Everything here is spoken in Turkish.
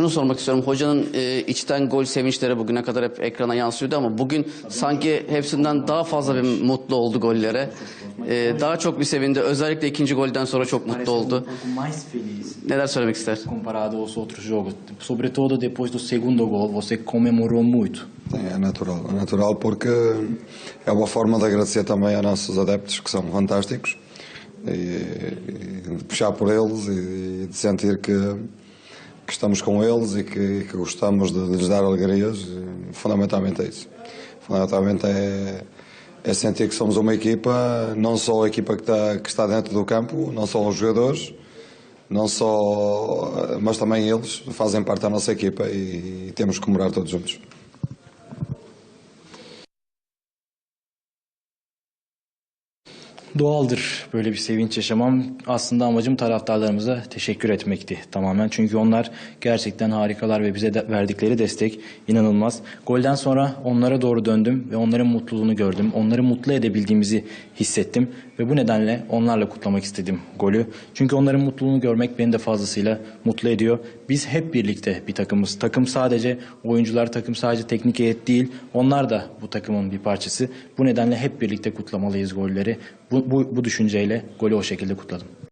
şunu sormak istiyorum. Hocanın e, içten gol sevinçleri bugüne kadar hep ekrana yansıyordu ama bugün sanki hepsinden daha fazla bir mutlu oldu gollere. E, daha çok bir sevindi. Özellikle ikinci golden sonra çok mutlu oldu. Neler söylemek ister? comparado aos outros jogos. Sobretudo depois do segundo gol, você comemorou muito. É natural. É natural porque é uma forma de agradecer também a nossos adeptos, que são fantásticos, e, e de puxar por eles e, de sentir que, que estamos com eles e que, que gostamos de, de lhes dar alegrias. Fundamentalmente é isso. Fundamentalmente é, é sentir que somos uma equipa, não só a equipa que está, que está dentro do campo, não só os jogadores, não só, mas também eles fazem parte da nossa equipa e, e temos que comemorar todos juntos. Doğaldır böyle bir sevinç yaşamam. Aslında amacım taraftarlarımıza teşekkür etmekti tamamen. Çünkü onlar gerçekten harikalar ve bize de verdikleri destek inanılmaz. Golden sonra onlara doğru döndüm ve onların mutluluğunu gördüm. Onları mutlu edebildiğimizi hissettim ve bu nedenle onlarla kutlamak istedim golü. Çünkü onların mutluluğunu görmek beni de fazlasıyla mutlu ediyor. Biz hep birlikte bir takımız. Takım sadece oyuncular, takım sadece teknik heyet değil. Onlar da bu takımın bir parçası. Bu nedenle hep birlikte kutlamalıyız golleri. Bu, bu, bu düşünceyle golü o şekilde kutladım.